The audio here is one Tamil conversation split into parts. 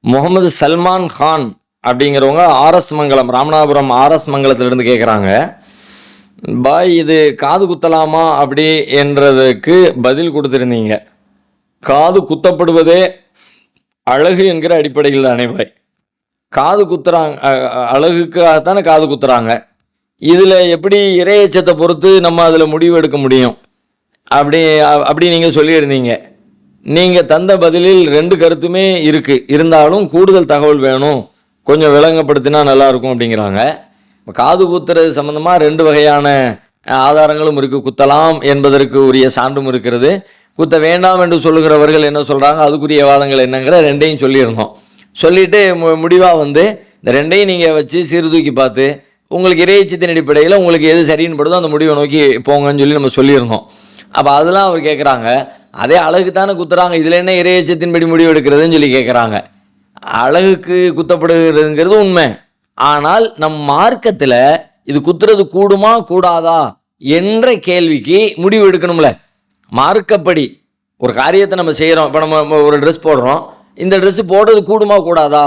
முகமது சல்மான் கான் அப்படிங்கிறவங்க R S Mangalam Ramanathapuram R S மங்கலத்திலிருந்து கேட்குறாங்க பாய் இது காது குத்தலாமா அப்படி என்றதுக்கு பதில் கொடுத்துருந்தீங்க. காது குத்தப்படுவதே அழகு என்கிற அடிப்படையில் தானே பாய். காது குத்துறாங்க அ- அழகுக்காகத்தானே காது குத்துறாங்க. இதில் எப்படி இறையச்சத்தை பொறுத்து நம்ம அதில் முடிவு எடுக்க முடியும்? அப்படி அப்படி நீங்கள் சொல்லியிருந்தீங்க. நீங்கள் தந்த பதிலில் ரெண்டு கருத்துமே இருக்குது இருந்தாலும் கூடுதல் தகவல் வேணும். கொஞ்சம் விளங்கப்படுத்தினா நல்லாயிருக்கும் அப்படிங்கிறாங்க. இப்போ காது குத்துறது சம்மந்தமாக ரெண்டு வகையான ஆதாரங்களும் இருக்குது குத்தலாம் என்பதற்கு உரிய சான்றும் இருக்கிறது. குத்த வேண்டாம் என்று சொல்லுகிறவர்கள் என்ன சொல்கிறாங்க அதுக்குரிய வாதங்கள் என்னங்கிற ரெண்டையும் சொல்லியிருந்தோம் சொல்லிவிட்டு மு முடிவாக வந்து இந்த ரெண்டையும் நீங்கள் வச்சு சீர்தூக்கி பார்த்து உங்களுக்கு இறையச்சத்தின் அடிப்படையில் உங்களுக்கு எது சரின்னு படுதோ அந்த முடிவை நோக்கி போங்கன்னு சொல்லி நம்ம சொல்லியிருந்தோம் அப்போ அதெல்லாம் அவர் கேட்குறாங்க அதே அழகு தானே குத்துறாங்க. இதில் என்ன இறையச்சத்தின்படி முடிவு எடுக்கிறதுன்னு சொல்லி கேட்குறாங்க அழகுக்கு குத்தப்படுகிறதுங்கிறது உண்மை. ஆனால் நம் மார்க்கத்தில் இது குத்துறது கூடுமா கூடாதா என்ற கேள்விக்கு முடிவு எடுக்கணும்ல. மார்க்கப்படி ஒரு காரியத்தை நம்ம செய்கிறோம் இப்போ நம்ம ஒரு ட்ரெஸ் போடுறோம். இந்த ட்ரெஸ்ஸு போடுறது கூடுமா கூடாதா?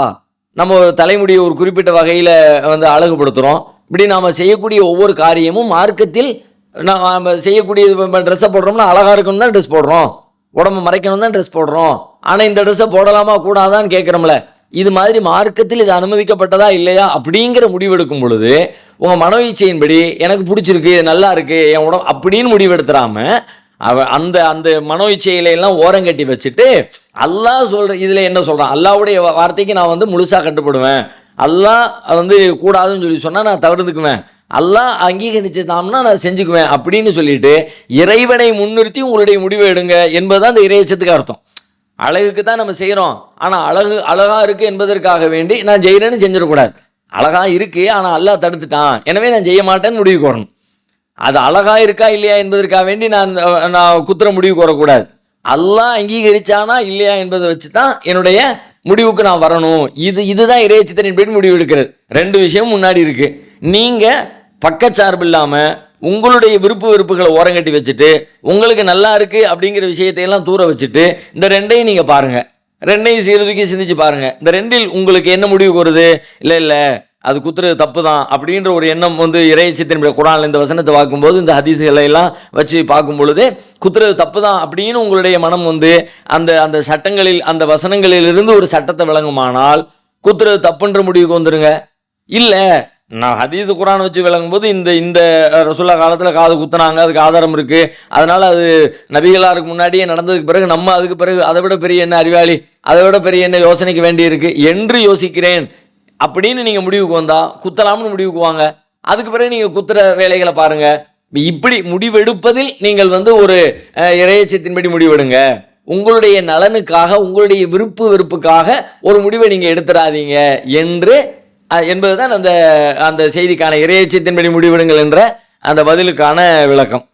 நம்ம தலைமுடியை ஒரு குறிப்பிட்ட வகையில் வந்து அழகுபடுத்துகிறோம் இப்படி நாம் செய்யக்கூடிய ஒவ்வொரு காரியமும் மார்க்கத்தில் நம்ம செய்யக்கூடிய ட்ரெஸ்ஸை போடுறோம்னா அழகாக இருக்கணும் தான் ட்ரெஸ் போடுறோம். உடம்பு மறைக்கணும் தான் ட்ரெஸ் போடுறோம். ஆனால் இந்த ட்ரெஸ்ஸை போடலாமா கூடாதான்னு கேட்குறோம்ல. இது மாதிரி மார்க்கத்தில் இது அனுமதிக்கப்பட்டதா இல்லையா அப்படிங்கிற முடிவெடுக்கும் பொழுது உங்கள் மனோ இச்சையின்படி எனக்கு பிடிச்சிருக்கு இது நல்லா இருக்குது என் உடம்பு அப்படின்னு முடிவெடுத்துறாம அவ அந்த அந்த மனோ இச்சையில எல்லாம் ஓரங்கட்டி வச்சுட்டு அல்லாஹ் சொல்கிற இதில் என்ன சொல்கிறான் அல்லாவுடைய வார்த்தைக்கு நான் வந்து முழுசாக கட்டுப்படுவேன். அல்லாஹ் வந்து கூடாதுன்னு சொல்லி சொன்னால் நான் தவிர்த்துக்குவேன் அல்லாஹ் அங்கீகரிச்சுட்டாம்னா நான் செஞ்சுக்குவேன் அப்படின்னு சொல்லிட்டு இறைவனை முன்னிறுத்தி உங்களுடைய முடிவை எடுங்க என்பதுதான் அந்த இறையச்சத்துக்கு அர்த்தம். அழகுக்கு தான் நம்ம செய்கிறோம் ஆனால் அழகு அழகாக இருக்குது என்பதற்காக வேண்டி நான் செய்கிறேன்னு செஞ்சிடக்கூடாது. அழகாக இருக்குது ஆனால் அல்லாஹ் தடுத்துட்டான். எனவே நான் செய்ய மாட்டேன்னு முடிவு கோரணும். அது அழகா இருக்கா இல்லையா என்பதற்காக வேண்டி நான் நான் குத்துற முடிவு கோரக்கூடாது. அல்லாஹ் அங்கீகரிச்சானா இல்லையா என்பதை வச்சு தான் என்னுடைய முடிவுக்கு நான் வரணும். இது இதுதான் இறைச்சித்தனின் படி முடிவு எடுக்கிறது. ரெண்டு விஷயம் முன்னாடி இருக்குது நீங்கள் பக்கச்சார்பு இல்லாமல் உங்களுடைய விருப்பு வெறுப்புகளை ஓரங்கட்டி வச்சுட்டு உங்களுக்கு நல்லா இருக்கு அப்படிங்கிற விஷயத்தையெல்லாம் தூர வச்சுட்டு இந்த ரெண்டையும் நீங்கள் பாருங்கள் ரெண்டையும் சீர்தூக்கி சிந்திச்சு பாருங்கள் இந்த ரெண்டில் உங்களுக்கு என்ன முடிவு வருது இல்லை இல்லை அது குத்துறது தப்பு தான் அப்படின்ற ஒரு எண்ணம் வந்து இறையச்சத்தினுடைய குரான் இந்த வசனத்தை பார்க்கும்போது இந்த ஹதீஸ்களை எல்லாம் வச்சு பார்க்கும் பொழுது குத்துறது தப்பு தான் அப்படின்னு உங்களுடைய மனம் வந்து அந்த அந்த சட்டங்களில் அந்த வசனங்களிலிருந்து ஒரு சட்டத்தை விளங்குமானால் குத்துறது தப்புன்ற முடிவுக்கு வந்துருங்க. இல்லை நான் ஹதீஸ் குரான் வச்சு விளங்கும்போது இந்த இந்த ரசுல்லா காலத்தில் காது குத்துனாங்க அதுக்கு ஆதாரம் இருக்குது அதனால் அது நபிகளாருக்கு முன்னாடியே நடந்ததுக்கு பிறகு நம்ம அதுக்கு பிறகு அதை விட பெரிய என்ன அறிவாளி அதை விட பெரிய என்ன யோசனைக்கு வேண்டியிருக்கு என்று யோசிக்கிறேன். அப்படின்னு நீங்கள் முடிவுக்கு வந்தால் குத்தலாம்னு முடிவுக்கு வாங்க. அதுக்கு பிறகு நீங்கள் குத்துற வேலைகளை பாருங்கள் இப்படி முடிவெடுப்பதில் நீங்கள் வந்து ஒரு இறையச்சத்தின்படி முடிவெடுங்க. உங்களுடைய நலனுக்காக உங்களுடைய விருப்பு வெறுப்புக்காக ஒரு முடிவை நீங்கள் எடுத்துடாதீங்க என்று என்பதுதான் அந்த அந்த செய்திக்கான இறையச்சத்தின்படி முடிவெடுங்கள் என்ற அந்த பதிலுக்கான விளக்கம்.